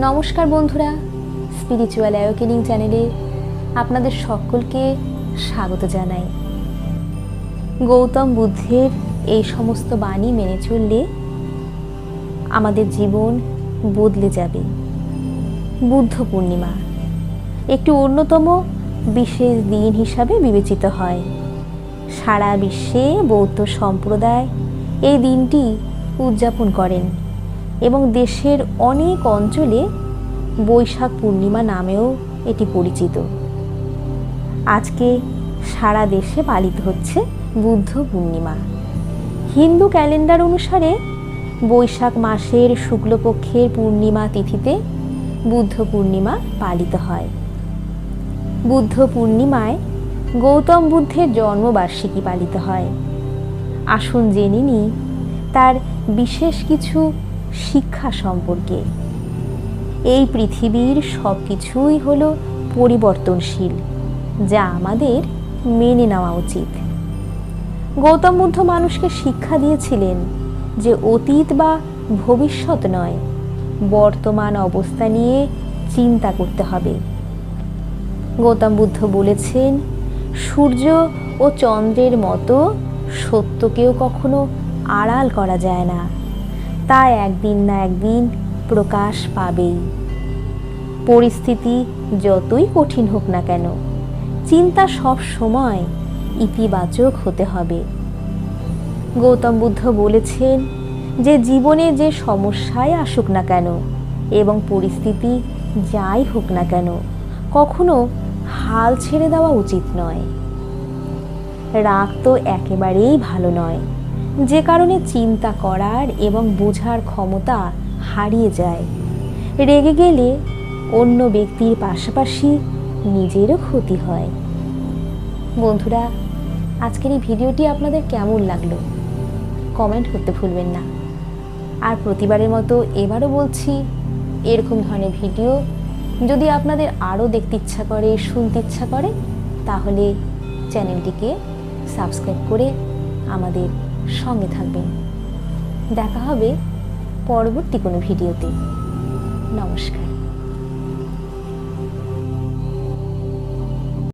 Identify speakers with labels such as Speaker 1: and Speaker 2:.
Speaker 1: নমস্কার বন্ধুরা spiritual awakening চ্যানেলে আপনাদের সকলকে স্বাগত জানাই। গৌতম বুদ্ধের এই সমস্ত বাণী মেনে চললে আমাদের জীবন বদলে যাবে। বুদ্ধ পূর্ণিমা, একটি অন্যতম বিশেষ দিন হিসাবে বিবেচিত হয়। সারা বিশ্বে বৌদ্ধ সম্প্রদায় এই দিনটি উদযাপন করেন। এবং দেশের অনেক অঞ্চলে বৈশাখ পূর্ণিমা নামেও এটি পরিচিত। আজকে সারা দেশে পালিত হচ্ছে বুদ্ধ পূর্ণিমা। হিন্দু ক্যালেন্ডার অনুসারে বৈশাখ মাসের শুক্লপক্ষের পূর্ণিমা তিথিতে বুদ্ধ পূর্ণিমা পালিত হয়। বুদ্ধ পূর্ণিমায় গৌতম বুদ্ধের জন্মবার্ষিকী পালিত হয়। আসুন জেনে নিই, তার বিশেষ কিছু শিক্ষা সম্পর্কে। এই পৃথিবীর সব কিছুই হল পরিবর্তনশীল, যা আমাদের মেনে নেওয়া উচিত। গৌতম বুদ্ধ মানুষকে শিক্ষা দিয়েছিলেন যে অতীত বা ভবিষ্যৎ নয়, বর্তমান অবস্থা নিয়ে চিন্তা করতে হবে। গৌতম বুদ্ধ বলেছেন, সূর্য ও চন্দ্রের মতো সত্যকেও কখনো আড়াল করা যায় না। তা একদিন না একদিন প্রকাশ পাবেই। পরিস্থিতি যতই কঠিন হোক না কেন, চিন্তা সব সময় ইতিবাচক হতে হবে। গৌতম বুদ্ধ বলেছেন যে জীবনে যে সমস্যায় আসুক না কেন এবং পরিস্থিতি যাই হোক না কেন, কখনো হাল ছেড়ে দেওয়া উচিত নয়। রাগ তো একেবারেই ভালো নয়। যে কারণে চিন্তা করার এবং বোঝার ক্ষমতা হারিয়ে যায়। রেগে গেলে অন্য ব্যক্তির পাশাপাশি নিজেরও ক্ষতি হয়। বন্ধুরা, আজকের এই ভিডিওটি আপনাদের কেমন লাগল? কমেন্ট করতে ভুলবেন না। আর প্রতিবারের মতো এবারও বলছি, এরকম ধরনের ভিডিও যদি আপনাদের আরও দেখতে ইচ্ছা করে, শুনতে ইচ্ছা করে, তাহলে চ্যানেলটিকে সাবস্ক্রাইব করে আমাদের সঙ্গে থাকবেন। দেখা হবে পরবর্তী কোনো ভিডিওতে। নমস্কার।